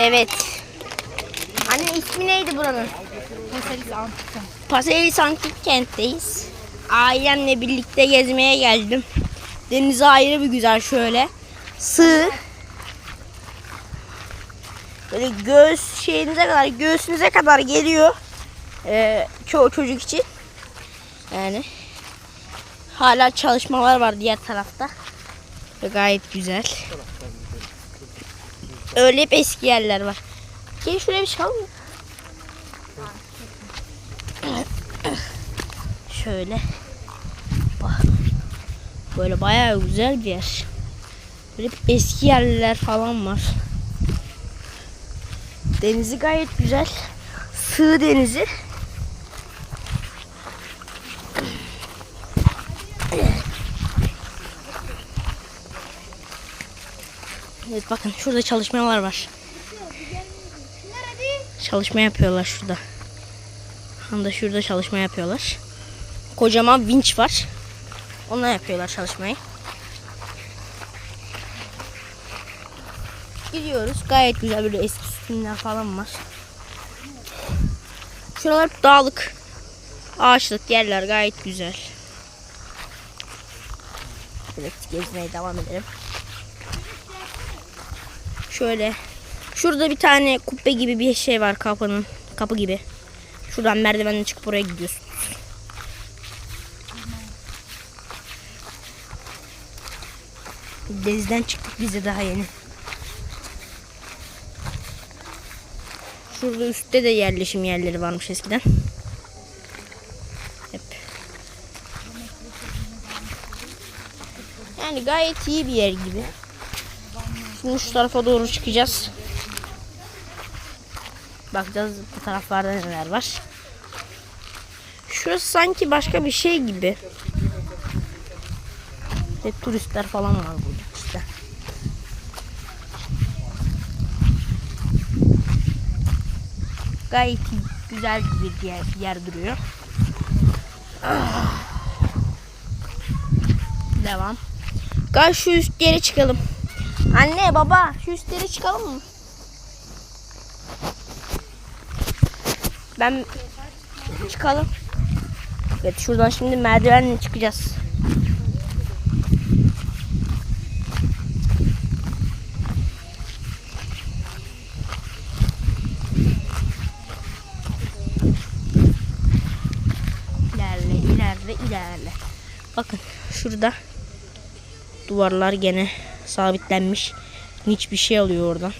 Evet. Anne ismi neydi buranın? Paselis Antik'ten. Paselis Antik kentteyiz. Ailemle birlikte gezmeye geldim. Denize ayrı bir güzel şöyle. Sığ. Böyle göğüs şeyinize kadar, göğsünüze kadar geliyor. Ee, çoğu çocuk için. Yani hala çalışmalar var diğer tarafta. Ve gayet güzel. Öyle hep eski yerler var. Gel şuraya bir çalın. Şöyle. Böyle bayağı güzel bir yer. Böyle eski yerler falan var. Denizi gayet güzel. Sığ denizi. Evet bakın şurada çalışmalar var. Çalışma yapıyorlar şurada. De şurada çalışma yapıyorlar. Kocaman vinç var. Onunla yapıyorlar çalışmayı. Gidiyoruz. Gayet güzel böyle eski sütunlar falan var. Şuralar dağlık. Ağaçlık yerler gayet güzel. Böyle gezmeye devam edelim. Şöyle. Şurada bir tane kubbe gibi bir şey var kapının. Kapı gibi. Şuradan merdivenle çıkıp oraya gidiyorsun. Denizden çıktık biz de daha yeni. Şurada üstte de yerleşim yerleri varmış eskiden. Hep. Yani gayet iyi bir yer gibi. Şimdi şu tarafa doğru çıkacağız. Bakacağız bu taraflarda neler var. Şurası sanki başka bir şey gibi. Ve turistler falan var burada işte. Gayet güzel bir yer, yer duruyor. Ah. Devam. Gel şu üst yere çıkalım. Anne baba şu üst yere çıkalım mı? Ben çıkalım. Evet şuradan şimdi merdivenle çıkacağız. İlerle, ilerle, ilerle. Bakın şurada duvarlar gene sabitlenmiş. Hiçbir şey alıyor oradan.